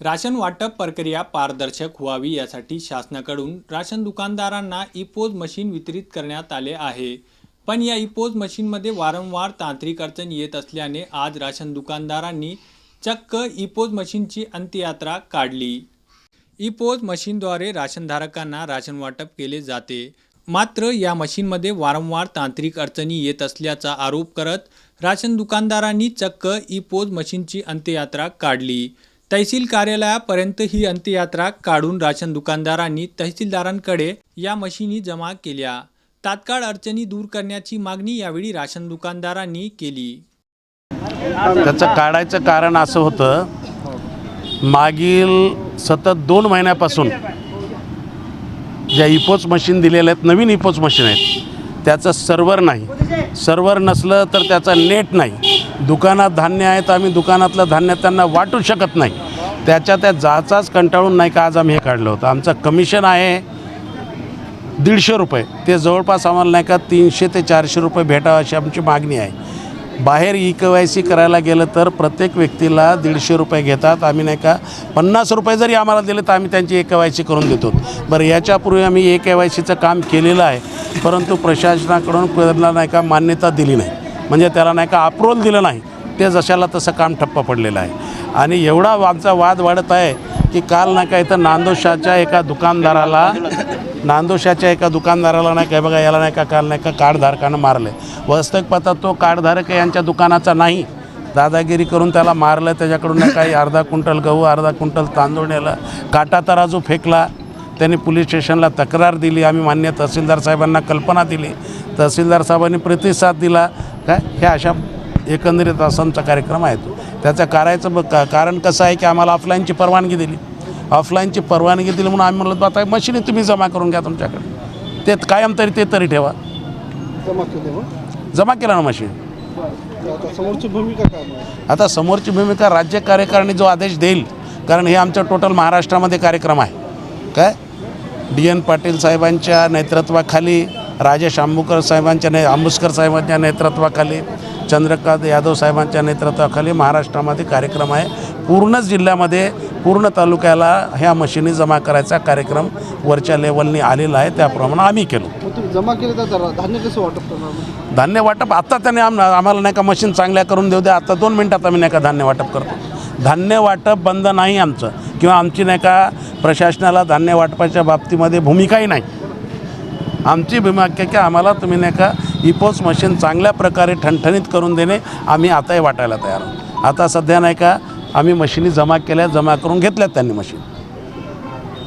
Ration वाटप प्रक्रिया पारदर्शक व्हावी यासाठी शासनाकडून राशन दुकानदारांना इपोज मशीन वितरित करण्यात आले आहे. पण या इपोज मशीनमध्ये वारंवार तांत्रिक अडचण येत असल्याने आज राशन दुकानदारांनी चक्क इपोज मशीनची अंत्ययात्रा काढली. इपोज मशीनद्वारे राशनधारकांना राशन वाटप केले जाते. मात्र या मशीनमध्ये वारंवार तांत्रिक अडचणी येत असल्याचा आरोप करत राशन दुकानदारांनी चक्क इपोज मशीनची अंत्ययात्रा काढली. तहसील कार्यालयापर्यंत ही अंत्ययात्रा काढून राशन दुकानदारांनी तहसीलदारांकडे या मशिनी जमा केल्या. तात्काळ अडचणी दूर करण्याची मागणी यावेळी राशन दुकानदारांनी केली. त्याचं काढायचं कारण असं होतं मागील सतत दोन महिन्यापासून ज्या इपोच मशीन दिलेल्या आहेत नवीन इपोच मशीन आहेत त्याचं सर्व्हर नाही. सर्व्हर नसलं तर त्याचा नेट नाही. दुकानात धान्य आहे तर आम्ही दुकानातलं धान्य त्यांना वाटू शकत नाही. त्याच्या त्या जाचाच कंटाळून नाही का आज आम्ही हे काढलं होतं. आमचं कमिशन आहे दीडशे रुपये. ते जवळपास आम्हाला नाही का तीनशे ते चारशे रुपये भेटावं अशी आमची मागणी आहे. बाहेर ई के वाय सी करायला गेलं तर प्रत्येक व्यक्तीला दीडशे रुपये घेतात. आम्ही नाही का पन्नास रुपये जरी आम्हाला दिले तर आम्ही त्यांची ए के वाय सी करून देतो. बरं याच्यापूर्वी आम्ही ए के वाय सीचं काम केलेलं आहे. परंतु प्रशासनाकडून त्यांना नाही का मान्यता दिली नाही. म्हणजे त्याला नाही का अप्रोल दिलं नाही. ते जशाला तसं काम ठप्प पडलेलं आहे. आणि एवढा आमचा वाद वाढत आहे की काल नाही का इथं नांदोशाच्या एका दुकानदाराला नांदोशाच्या एका दुकानदाराला नाही काय बघा याला नाही का काल नाही का कार्डधारकानं मारले. वास्तविक पाहता तो कार्डधारक यांच्या दुकानाचा नाही. दादागिरी करून त्याला मारलं त्याच्याकडून नाही काही अर्धा क्विंटल गहू अर्धा क्विंटल तांदूळ नेलं. काटा तराजू फेकला त्यांनी पोलीस स्टेशनला तक्रार दिली. आम्ही मान्य तहसीलदार साहेबांना कल्पना दिली. तहसीलदार साहेबांनी प्रतिसाद दिला. काय हे अशा एकंदरीत असांचा कार्यक्रम आहे तो. त्याचं करायचं ब- का कारण कसं आहे की आम्हाला ऑफलाईनची परवानगी दिली. ऑफलाईनची परवानगी दिली म्हणून आम्ही म्हणलो आता मशिनी तुम्ही जमा करून घ्या तुमच्याकडे. ते कायम तरी ते तरी ठेवा. जमा केले ना मशीन समोरची भूमिका आता समोरची भूमिका राज्य कार्यकारिणी जो आदेश देईल कारण हे आमचं टोटल महाराष्ट्रामध्ये कार्यक्रम आहे. काय? डी एन पाटील साहेबांच्या नेतृत्वाखाली राजेश आंबुकर साहेबांच्या ने आंबुस्कर साहेबांच्या नेतृत्वाखाली चंद्रकांत यादव साहेबांच्या नेतृत्वाखाली महाराष्ट्रामध्ये कार्यक्रम आहे. पूर्णच जिल्ह्यामध्ये पूर्ण तालुक्याला ह्या मशिनी जमा करायचा कार्यक्रम वरच्या लेवलनी आलेला आहे. त्याप्रमाणे आम्ही केलो. जमा केले तर धान्य कसं वाटप करणार? धान्य वाटप आत्ता त्याने आम आम्हाला नाही का मशीन चांगल्या करून देऊ द्या. आता दोन मिनटात आम्ही नाही का धान्य वाटप करतो. धान्य वाटप बंद नाही आमचं. किंवा आमची नाही का प्रशासनाला धान्य वाटपाच्या बाबतीमध्ये भूमिकाही नाही. आमची भूमिका आहे की आम्हाला तुम्ही नाही का इपोस मशीन चांगल्या प्रकारे ठणठणीत करून देणे आम्ही आताही वाटायला तयार आहोत. आता सध्या नाही का आम्ही मशिनी जमा केल्या जमा करून घेतल्यात त्यांनी मशीन